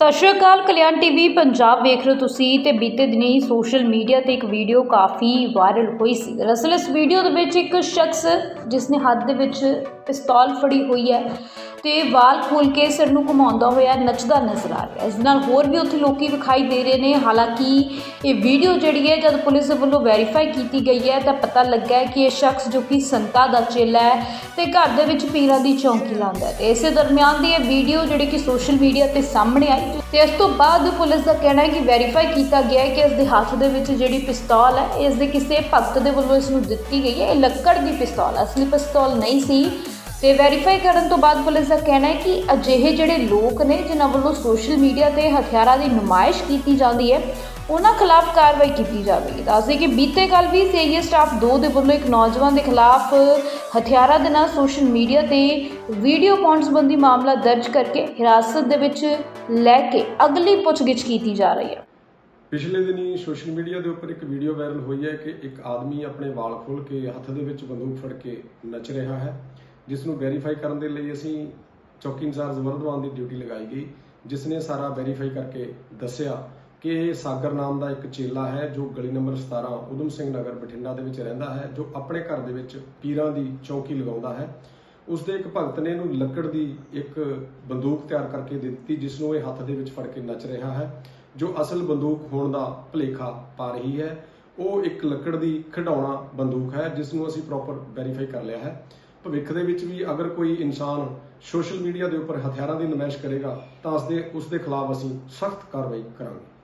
ਸਤਿ ਸ਼੍ਰੀ ਅਕਾਲ, ਕਲਿਆਣ ਟੀਵੀ ਪੰਜਾਬ ਵੇਖ ਰਹੇ ਹੋ ਤੁਸੀਂ ਤੇ ਬੀਤੇ ਦਿਨੀ ਸੋਸ਼ਲ ਮੀਡੀਆ ਤੇ ਇੱਕ ਵੀਡੀਓ ਕਾਫੀ ਵਾਇਰਲ ਹੋਈ ਸੀ। ਦਰਅਸਲ ਇਸ ਵੀਡੀਓ ਦੇ ਵਿੱਚ ਇੱਕ ਸ਼ਖਸ, ਜਿਸ ਨੇ ਹੱਥ ਦੇ ਵਿੱਚ ਪਿਸਤੌਲ ਫੜੀ ਹੋਈ ਹੈ ਤੇ ਵਾਲ ਖੋਲ ਕੇ ਸਿਰ ਨੂੰ ਘੁਮਾਉਂਦਾ ਹੋਇਆ ਨੱਚਦਾ ਨਜ਼ਰ ਆ ਰਿਹਾ। ਇਸ ਨਾਲ ਹੋਰ ਵੀ ਉੱਥੇ ਲੋਕੀ ਵਿਖਾਈ ਦੇ ਰਹੇ ਨੇ। ਹਾਲਾਂਕਿ ਇਹ ਵੀਡੀਓ ਜਿਹੜੀ ਹੈ, ਜਦ ਪੁਲਿਸ ਵੱਲੋਂ ਵੈਰੀਫਾਈ ਕੀਤੀ ਗਈ ਹੈ, ਤਾਂ ਪਤਾ ਲੱਗਾ ਹੈ ਕਿ ਇਹ ਸ਼ਖਸ ਜੋ ਕਿ ਸੰਤਾ ਦਾ ਚੇਲਾ ਹੈ ਤੇ ਘਰ ਦੇ ਵਿੱਚ ਪੀਰਾਂ ਦੀ ਚੌਂਕੀ ਲਾਉਂਦਾ ਹੈ। ਤੇ ਇਸੇ ਦਰਮਿਆਨ ਦੀ ਇਹ ਵੀਡੀਓ ਜਿਹੜੀ ਕਿ ਸੋਸ਼ਲ ਮੀਡੀਆ ਤੇ ਸਾਹਮਣੇ ਆਈ, ਤੇ ਇਸ ਤੋਂ ਬਾਅਦ ਪੁਲਿਸ ਦਾ ਕਹਿਣਾ ਹੈ ਕਿ ਵੈਰੀਫਾਈ ਕੀਤਾ ਗਿਆ ਹੈ ਕਿ ਇਸ ਦੇ ਹੱਥ ਦੇ ਵਿੱਚ ਜਿਹੜੀ ਪਿਸਤੌਲ ਹੈ, ਇਸ ਦੇ ਕਿਸੇ ਭਗਤ ਦੇ ਵੱਲੋਂ ਇਸ ਨੂੰ ਦਿੱਤੀ ਗਈ ਹੈ। ਇਹ ਲੱਕੜ ਦੀ ਪਿਸਤੌਲ ਅਸਲੀ ਪਿਸਤੌਲ ਨਹੀਂ ਸੀ। ਤੇ ਵੈਰੀਫਾਈ ਕਰਨ ਤੋਂ ਬਾਅਦ ਪੁਲਿਸ ਦਾ ਕਹਿਣਾ ਹੈ ਕਿ ਅਜਿਹੇ ਜਿਹੜੇ ਲੋਕ ਨੇ, ਜਿਨ੍ਹਾਂ ਵੱਲੋਂ ਸੋਸ਼ਲ ਮੀਡੀਆ ਤੇ ਹਥਿਆਰਾਂ ਦੀ ਨੁਮਾਇਸ਼ ਕੀਤੀ ਜਾਂਦੀ ਹੈ, ਉਹਨਾਂ ਖਿਲਾਫ ਕਾਰਵਾਈ ਕੀਤੀ ਜਾਵੇਗੀ। ਦੱਸਦੇ ਕਿ ਬੀਤੇ ਕੱਲ ਵੀ ਸੀਆਈਏ ਸਟਾਫ 2 ਦੇ ਵੱਲੋਂ ਇੱਕ ਨੌਜਵਾਨ ਦੇ ਖਿਲਾਫ ਹਥਿਆਰਾਂ ਦੇ ਨਾਲ ਸੋਸ਼ਲ ਮੀਡੀਆ ਤੇ ਵੀਡੀਓ ਪਾਉਣ ਸੰਬੰਧੀ ਮਾਮਲਾ ਦਰਜ ਕਰਕੇ ਹਿਰਾਸਤ ਦੇ ਵਿੱਚ ਲੈ ਕੇ ਅਗਲੀ ਪੁੱਛਗਿੱਛ ਕੀਤੀ ਜਾ ਰਹੀ ਹੈ। ਪਿਛਲੇ ਦਿਨੀ ਸੋਸ਼ਲ ਮੀਡੀਆ ਦੇ ਉੱਪਰ ਇੱਕ ਵੀਡੀਓ ਵਾਇਰਲ ਹੋਈ ਹੈ ਕਿ ਇੱਕ ਆਦਮੀ ਆਪਣੇ ਵਾਲ ਖੋਲ ਕੇ ਹੱਥ ਦੇ ਵਿੱਚ ਬੰਦੂਕ ਫੜ ਕੇ ਨੱਚ ਰਿਹਾ ਹੈ। ਜਿਸ ਨੂੰ ਵੈਰੀਫਾਈ ਕਰਨ ਦੇ ਲਈ ਅਸੀਂ ਚੌਕੀ ਇੰਚਾਰਜ ਵਰਧਵਾਨ ਦੀ ਡਿਊਟੀ ਲਗਾਈ ਗਈ, ਜਿਸ ਨੇ ਸਾਰਾ ਵੈਰੀਫਾਈ ਕਰਕੇ ਦੱਸਿਆ ਕਿ ਇਹ ਸਾਗਰ ਨਾਮ ਦਾ ਇੱਕ ਚੇਲਾ ਹੈ, ਜੋ ਗਲੀ ਨੰਬਰ 17 ਉਦਮ ਸਿੰਘ ਨਗਰ ਬਠਿੰਡਾ ਦੇ ਵਿੱਚ ਰਹਿੰਦਾ ਹੈ, ਜੋ ਆਪਣੇ ਘਰ ਦੇ ਵਿੱਚ ਪੀਰਾਂ ਦੀ ਚੌਕੀ ਲਗਾਉਂਦਾ ਹੈ। ਉਸ ਦੇ ਇੱਕ ਭਗਤ ਨੇ ਇਹਨੂੰ ਲੱਕੜ ਦੀ ਇੱਕ ਬੰਦੂਕ ਤਿਆਰ ਕਰਕੇ ਦੇ ਦਿੱਤੀ, ਜਿਸ ਨੂੰ ਇਹ ਹੱਥ ਦੇ ਵਿੱਚ ਫੜ ਕੇ ਨੱਚ ਰਿਹਾ ਹੈ, ਜੋ ਅਸਲ ਬੰਦੂਕ ਹੋਣ ਦਾ ਭੁਲੇਖਾ ਪਾ ਰਹੀ ਹੈ। ਉਹ ਇੱਕ ਲੱਕੜ ਦੀ ਖਿਡੌਣਾ ਬੰਦੂਕ ਹੈ, ਜਿਸ ਨੂੰ ਅਸੀਂ ਪ੍ਰੋਪਰ ਵੈਰੀਫਾਈ ਕਰ ਲਿਆ ਹੈ। ਭਵਿੱਖ ਦੇ ਵਿੱਚ ਵੀ ਅਗਰ ਕੋਈ ਇਨਸਾਨ ਸੋਸ਼ਲ ਮੀਡੀਆ ਦੇ ਉੱਪਰ ਹਥਿਆਰਾਂ ਦੀ ਨਮਾਇਸ਼ ਕਰੇਗਾ ਤਾਂ ਉਸ ਦੇ ਉਸ ਦੇ ਖਿਲਾਫ ਅਸੀਂ ਸਖਤ ਕਾਰਵਾਈ ਕਰਾਂਗੇ।